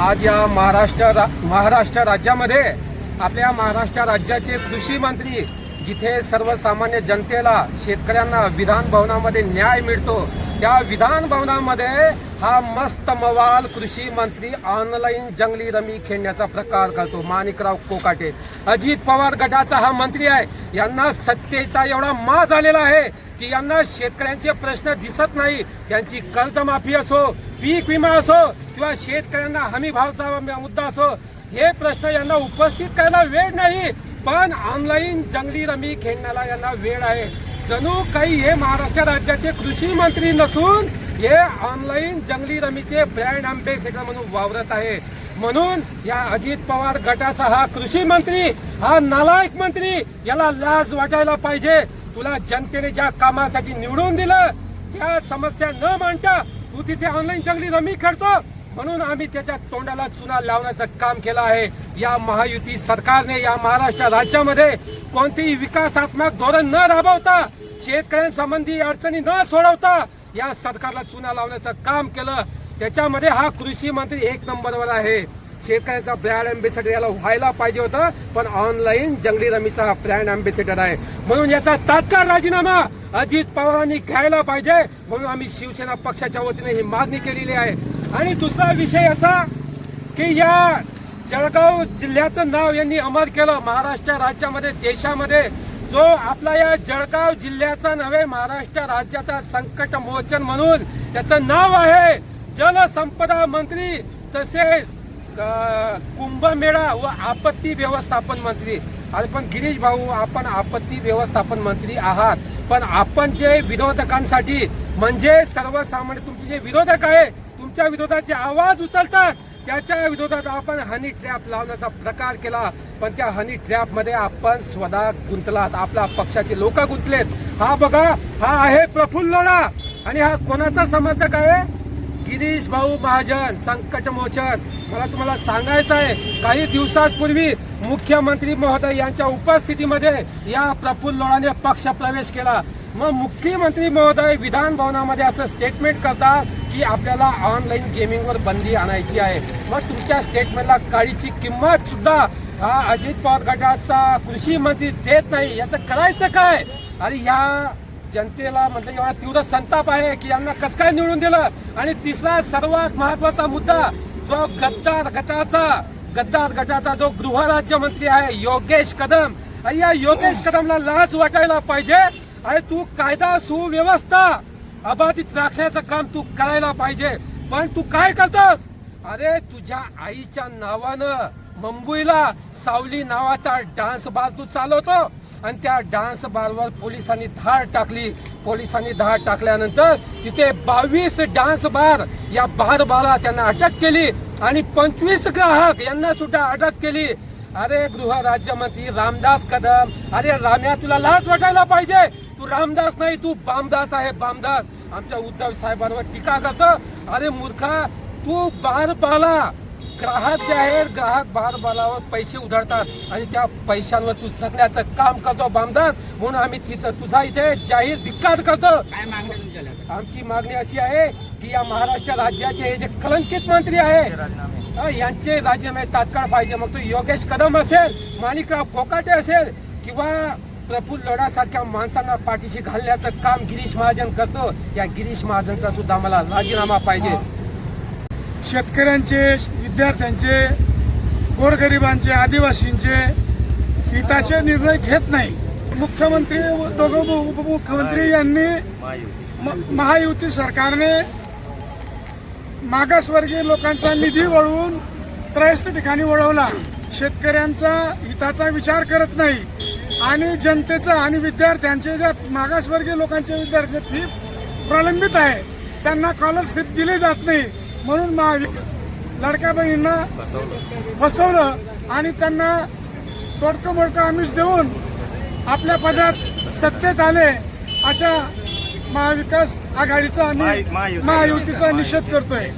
आज या महाराष्ट्र रा- महाराष्ट्र राज्यामध्ये आपल्या महाराष्ट्र राज्याचे कृषी मंत्री जिथे सर्वसामान्य जनतेला शेतकऱ्यांना विधान भवनामध्ये न्याय मिळतो त्या विधान भवनामध्ये हा मस्त मवाल कृषी मंत्री ऑनलाईन जंगली रमी खेळण्याचा प्रकार करतो. माणिकराव कोकाटे. अजित पवार गटाचा हा मंत्री आहे. यांना सत्तेचा एवढा मा झालेला आहे की यांना शेतकऱ्यांचे प्रश्न दिसत नाही. त्यांची कर्जमाफी असो पीक विमा असो किंवा शेतकऱ्यांना हमी भावचा मुद्दा असो हे प्रश्न यांना उपस्थित करायला वेळ नाही. पण ऑनलाईन जंगली रमी खेळण्याला यांना वेळ आहे. जणू काही हे महाराष्ट्र राज्याचे कृषी मंत्री नसून हे ऑनलाईन जंगली रमीचे ब्रँड अँबेसेडर म्हणून वावरत आहे. म्हणून या अजित पवार गटाचा हा कृषी मंत्री हा नालायक मंत्री याला लाज वाटायला पाहिजे. तुला जनतेने ज्या कामासाठी निवडून दिलं त्या समस्या न मांडता तू तिथे ऑनलाईन जंगली रमी खेळतो म्हणून आम्ही त्याच्या तोंडाला चुना लावण्याचं काम केलं आहे. या महायुती सरकारने या महाराष्ट्र राज्यामध्ये कोणतेही विकासात्मक धोरण न राबवता शेतकऱ्यांसंबंधी अडचणी न सोडवता या सरकारला चुना लावण्याचं काम केलं. त्याच्यामध्ये हा कृषी मंत्री एक नंबरवर आहे. शेतकऱ्यांचा ब्रँड अँबेसेडर याला व्हायला पाहिजे होतं पण ऑनलाईन जंगली रमीचा हा ब्रँड अँबेसेडर आहे. म्हणून याचा तात्काळ राजीनामा अजित पवारांनी घ्यायला पाहिजे. म्हणून आम्ही शिवसेना पक्षाच्या वतीने ही मागणी केलेली आहे. आणि दुसरा विषय असा की या जळगाव जिल्ह्याचं नाव यांनी अमर केलं. महाराष्ट्र राज्यामध्ये देशामध्ये जो आपला या जळगाव जिल्ह्याचा नव्हे महाराष्ट्र राज्याचा संकट मोचन म्हणून त्याचं नाव आहे जलसंपदा मंत्री तसेच कुंभमेळा व आपत्ती व्यवस्थापन मंत्री. अरे पण गिरीश भाऊ आपण आपत्ती व्यवस्थापन मंत्री आहात. पण आपण जे विरोधकांसाठी म्हणजे सर्वसामान्य तुमचे जे विरोधक आहे तुमच्या विरोधाचे आवाज उचलतात. त्याच्या विरोधात आपण हनी ट्रॅप लावण्याचा प्रकार केला. पण त्या हनी ट्रॅपमध्ये आपण स्वतः गुंतलात. आपल्या पक्षाचे लोक गुंतलेत. हा बघा हा आहे प्रफुल्ल लोढा. आणि हा कोणाचा समर्थक आहे? गिरीश भाऊ महाजन संकट मोचन. मला तुम्हाला सांगायचं आहे काही दिवसांपूर्वी मुख्यमंत्री महोदय यांच्या उपस्थितीमध्ये या प्रफुल्ल लोढाने पक्ष प्रवेश केला. मग मुख्यमंत्री महोदय विधान भवनामध्ये असं स्टेटमेंट करतात की आपल्याला ऑनलाईन गेमिंगवर बंदी आणायची आहे. मग तुमच्या स्टेटमेंटला काळीची किंमत सुद्धा हा अजित पवार गटाचा कृषी मंत्री देत नाही याचं करायचं काय? आणि ह्या जनतेला म्हटलं एवढा तीव्र संताप आहे की यांना कसं काय निवडून दिलं? आणि तिसरा सर्वात महत्त्वाचा मुद्दा जो गद्दार गटाचा गद्दार गटाचा जो गृहराज्यमंत्री आहे योगेश कदम. आणि या योगेश कदमला लाज वाटायला पाहिजे. आणि तू कायदा सुव्यवस्था अबाधित राखण्याचं काम तू करायला पाहिजे. पण तू काय करतोस? अरे तुझ्या आईच्या नावानं मुंबईला सावली नावाचा डान्स बार तू चालवतो. आणि त्या डान्स बारवर पोलिसांनी धाड टाकली. पोलिसांनी धाड टाकल्यानंतर तिथे बावीस डान्स बार या बार बारा त्यांना अटक केली. आणि पंचवीस ग्राहक यांना सुद्धा अटक केली. अरे गृह राज्यमंत्री रामदास कदम अरे राम्या तुला लाज वाटायला पाहिजे. तू रामदास नाही तू बामदास आहे बामदास. आमच्या उद्धव साहेबांवर टीका करतो. अरे मूर्खा तू बार बाला ग्राहक जे आहेत ग्राहक बार बालावर पैसे उधळतात. आणि त्या पैशांवर तू जगण्याचं काम करतो बामदास. म्हणून आम्ही तिथं तुझा इथे जाहीर धिक्कार करतो. आमची मागणी अशी आहे की या महाराष्ट्र राज्याचे हे जे कलंकित मंत्री आहे यांचे राजीनामे तात्काळ पाहिजे. मग तो योगेश कदम असेल माणिकराव कोकाटे असेल किंवा प्रफुल्ल लोढासारख्या माणसांना पाठीशी घालण्याचं काम गिरीश महाजन करतो या गिरीश महाजनचा सुद्धा मला राजीनामा पाहिजे. शेतकऱ्यांचे विद्यार्थ्यांचे गोरगरिबांचे आदिवासींचे हिताचे निर्णय घेत नाही. मुख्यमंत्री व दोघं उपमुख्यमंत्री यांनी महायुती सरकारने मागासवर्गीय लोकांचा निधी वळवून त्रयस्थ ठिकाणी वळवला. शेतकऱ्यांचा हिताचा विचार करत नाही. आणि जनतेचा आणि विद्यार्थ्यांचे ज्या मागासवर्गीय लोकांचे विद्यार्थी फी प्रलंबित आहे त्यांना स्कॉलरशिप दिली जात नाही. म्हणून महावि लडक्या बहिणींना फसवलं आणि त्यांना तोडकं मोडकं आमिष देऊन आपल्या पदात सत्तेत आले अशा महाविकास आघाडीचा आम्ही महायुतीचा निषेध करतोय.